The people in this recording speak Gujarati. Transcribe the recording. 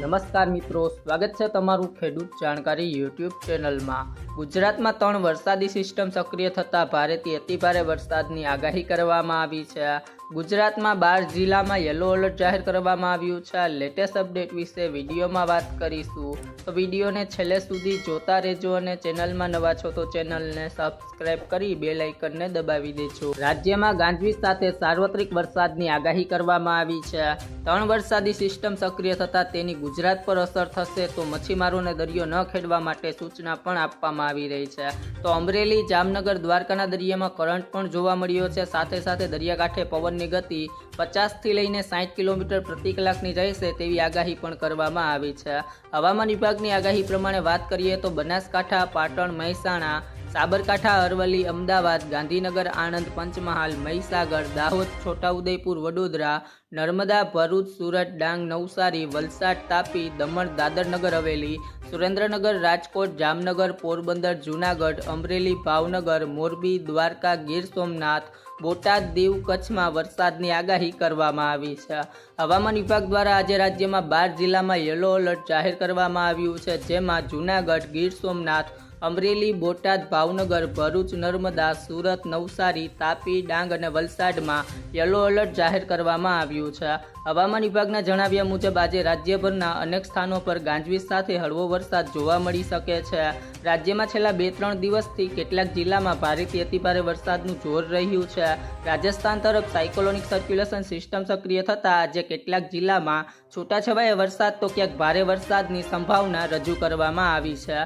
નમસ્કાર મિત્રો, સ્વાગત છે તમારું ખેડૂત જાણકારી યુટ્યુબ ચેનલમાં. ગુજરાતમાં ત્રણ વરસાદી સિસ્ટમ સક્રિય થતાં ભારેથી અતિભારે વરસાદની આગાહી કરવામાં આવી છે. ગુજરાતમાં બાર જિલ્લામાં યલો એલર્ટ જાહેર કરવામાં આવ્યું છે. લેટેસ્ટ અપડેટ વિશે વિડીયોમાં વાત કરીશું. તો વિડીયોને છેલ્લે સુધી જોતા રહેજો અને ચેનલમાં નવા છો તો ચેનલને સબસ્ક્રાઇબ કરી બે લાઇકનને દબાવી દેજો. રાજ્યમાં ગાંજવીજ સાથે સાર્વત્રિક વરસાદની આગાહી કરવામાં આવી છે. ત્રણ વરસાદી સિસ્ટમ સક્રિય થતાં તેની ગુજરાત પર અસર થશે તો મચ્છીમારોને દરિયો ન ખેડવા માટે સૂચના પણ આપવામાં આવી રહી છે. તો અમરેલી, જામનગર, દ્વારકાના દરિયામાં કરંટ પણ જોવા મળ્યો છે. સાથે સાથે દરિયાકાંઠે પવનની ગતિ પચાસથી લઈને સાઠ કિલોમીટર પ્રતિ કલાકની રહેશે તેવી આગાહી પણ કરવામાં આવી છે. હવામાન વિભાગની આગાહી પ્રમાણે વાત કરીએ તો બનાસકાંઠા, પાટણ, મહેસાણા સાબરકાંઠા, અરવલ્લી, અમદાવાદ, ગાંધીનગર, આણંદ, પંચમહાલ, મહીસાગર, દાહોદ, છોટાઉદેપુર, વડોદરા, નર્મદા, ભરૂચ, સુરત, ડાંગ, નવસારી, વલસાડ, તાપી, દમણ, દાદરનગર, હવેલી, સુરેન્દ્રનગર, રાજકોટ, જામનગર, પોરબંદર, જૂનાગઢ, અમરેલી, ભાવનગર, મોરબી, દ્વારકા, ગીર સોમનાથ, બોટાદ, દીવ, કચ્છમાં વરસાદની આગાહી કરવામાં આવી છે. હવામાન વિભાગ દ્વારા આજે રાજ્યમાં બાર જિલ્લામાં યલો એલર્ટ જાહેર કરવામાં આવ્યું છે, જેમાં જૂનાગઢ, ગીર સોમનાથ અમરેલી, બોટાદ, ભાવનગર, ભરૂચ, નર્મદા, સુરત, નવસારી, તાપી, ડાંગ અને વલસાડમાં યલો એલર્ટ જાહેર કરવામાં આવ્યું છે. હવામાન વિભાગના જણાવ્યા મુજબ આજે રાજ્યભરના અનેક સ્થાનો પર ગાંજવીજ સાથે હળવો વરસાદ જોવા મળી શકે છે. રાજ્યમાં છેલ્લા બે ત્રણ દિવસથી કેટલાક જિલ્લામાં ભારેથી અતિભારે વરસાદનું જોર રહ્યું છે. રાજસ્થાન તરફ સાયકોલોનિક સર્ક્યુલેશન સિસ્ટમ સક્રિય થતાં આજે કેટલાક જિલ્લામાં છૂટાછવાયા વરસાદ તો ક્યાંક ભારે વરસાદની સંભાવના રજૂ કરવામાં આવી છે.